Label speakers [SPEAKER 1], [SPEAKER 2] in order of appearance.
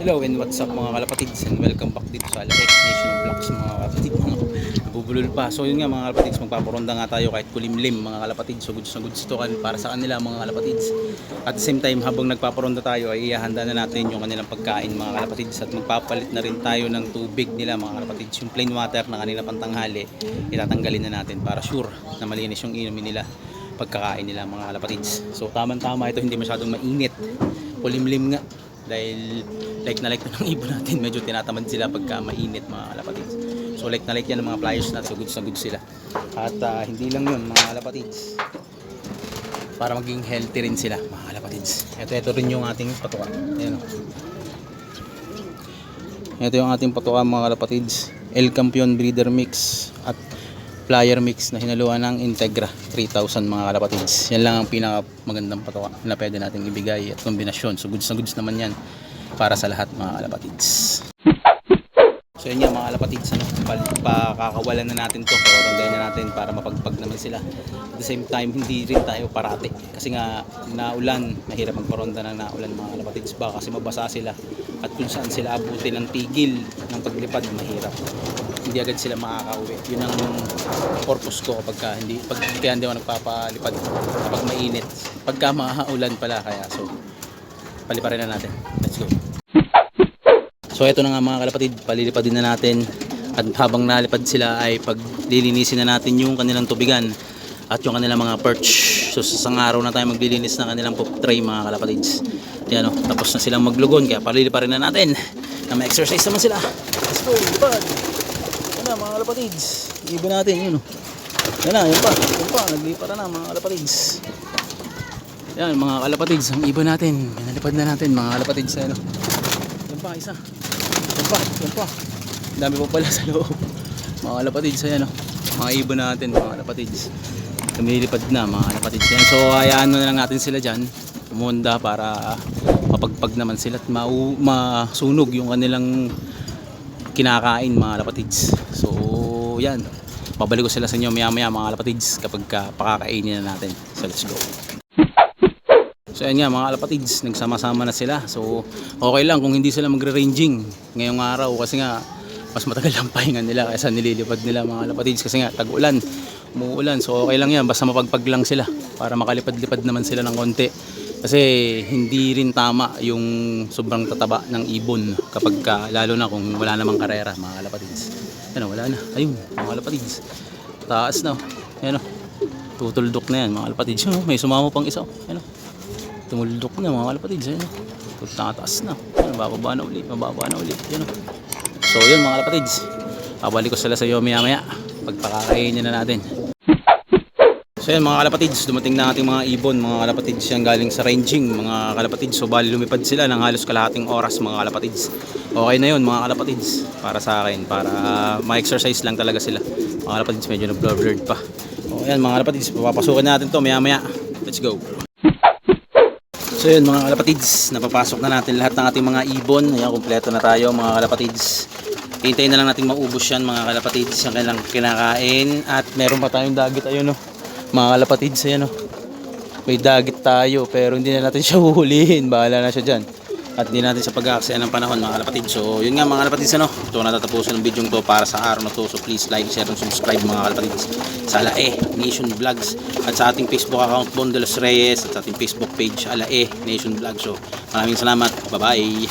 [SPEAKER 1] Hello and what's up mga kalapatids and welcome back dito sa Alakek Nation Vlogs mga kalapatid mga nabubulol pa. So yun nga mga kalapatids magpaparonda nga tayo kahit kulimlim mga kalapatids. So goods na goods to kan para sa kanila mga kalapatids. At same time habang nagpaparonda tayo ay ihahanda na natin yung kanilang pagkain mga kalapatids. At magpapalit na rin tayo ng tubig nila mga kalapatids. Yung plain water na kanila pantanghali itatanggalin na natin para sure na malinis yung inumin nila pagkakain nila mga kalapatids. So tamang tama ito hindi masyadong mainit. Kulimlim nga dahil like na like na ng ibon natin medyo tinatamad sila pagka mainit mga kalapatids so like na like yan ng mga flyers natin so goods na goods sila. At ah, hindi lang yun mga kalapatids para maging healthy rin sila mga kalapatids ito ito rin yung ating patuka. Ayan ito yung ating patuka mga kalapatids El Campion Breeder Mix. At flyer mix na hinaluan ng Integra 3000 mga kalapatids. Yan lang ang pinaka magandang patuka na pwede nating ibigay at kombinasyon. So goods na goods naman yan para sa lahat mga kalapatids. So yun nga mga kalapatids, ano, pa- pakakawalan na natin to, pakaranggayan na natin para mapagpag naman sila. At the same time, hindi rin tayo parati. Kasi nga, naulan, mahirap magparonda ng naulan mga kalapatids ba kasi mabasa sila. At kung saan sila abutin ng tigil ng paglipad, mahirap. Hindi agad sila makakauwi. Yun ang purpose ko kapag ka, hindi, pag, kaya hindi ako nagpapalipad kapag mainit. Pagka maulan pala, kaya so, paliparin na natin. Let's go. So ito na nga mga kalapatid, palilipad din na natin at habang nalipad sila ay paglilinisin na natin yung kanilang tubigan at yung kanilang mga perch. So sa isang na tayo maglilinis ng kanilang pop tray mga kalapatids. Yan o, tapos na silang maglugon kaya paliliparin na natin na may exercise naman sila. Let's go, lipad! Na mga kalapatids, iba natin yun o. Yan na, yun pa, yun pa, naglipara na mga kalapatids. Yan mga kalapatids, ang iba natin, nalipad na natin mga kalapatids. Yan o. Yan pa, isa. Yan pa, yan pa. Dami pa pala sa loob. Mga kalapatids, ayan o. Mga ibon natin, mga kalapatids. Lumilipad na, mga kalapatids. Yan. So, hayaan na lang natin sila dyan. Umunda para mapagpag naman sila at masunog yung kanilang kinakain, mga kalapatids. So, yan. Babalik ko sila sa inyo maya-maya, mga kalapatids, kapag ka pakakainin na natin. So, let's go. So ayan nga mga kalapatids, nagsama-sama na sila. So okay lang kung hindi sila magre-ranging ngayong araw kasi nga mas matagal ang pahinga nila kaysa nililipad nila mga kalapatids kasi nga tag-ulan, umuulan. So okay lang yan, basta mapagpag lang sila para makalipad-lipad naman sila ng konti. Kasi hindi rin tama yung sobrang tataba ng ibon kapag ka, lalo na kung wala namang karera mga kalapatids. Ano, wala na. Ayun, mga kalapatids. Taas na. oh. Ayan o. Tutuldok na yan mga kalapatids. Oh, may sumama pang isa. oh. Ayan o tumuldok na mga kalapatids ayun oh. tataas na ayun, bababa na ulit mababa na ulit oh. so yun mga kalapatids babalik ko sila sa iyo maya maya pagpakakainin na natin so yun mga kalapatids dumating na ating mga ibon mga kalapatids yan galing sa ranging mga kalapatids so bali lumipad sila ng halos kalahating oras mga kalapatids okay na yun mga kalapatids para sa akin para ma-exercise lang talaga sila mga kalapatids medyo nag-blurred pa o yan mga kalapatids papapasukin natin to maya maya let's go So yun mga kalapatids, napapasok na natin lahat ng ating mga ibon. Ayan, kumpleto na tayo mga kalapatids. Hintayin na lang natin maubos yan mga kalapatids, yung kailang kinakain. At meron pa tayong dagit, ayun o. Mga kalapatids, ayan o. May dagit tayo, pero hindi na natin siya huhulihin. Bahala na siya dyan. At hindi natin sa pag-aaksaya ng panahon mga kalapatids. So yun nga mga kalapatids, ano. Ito na tatapusin ng video to para sa araw na to. So please like, share, and subscribe mga kalapatids. Sa Alae Nation Vlogs. At sa ating Facebook account, Bon de los Reyes. At sa ating Facebook page, Alae Nation Vlogs. So maraming salamat. Bye-bye.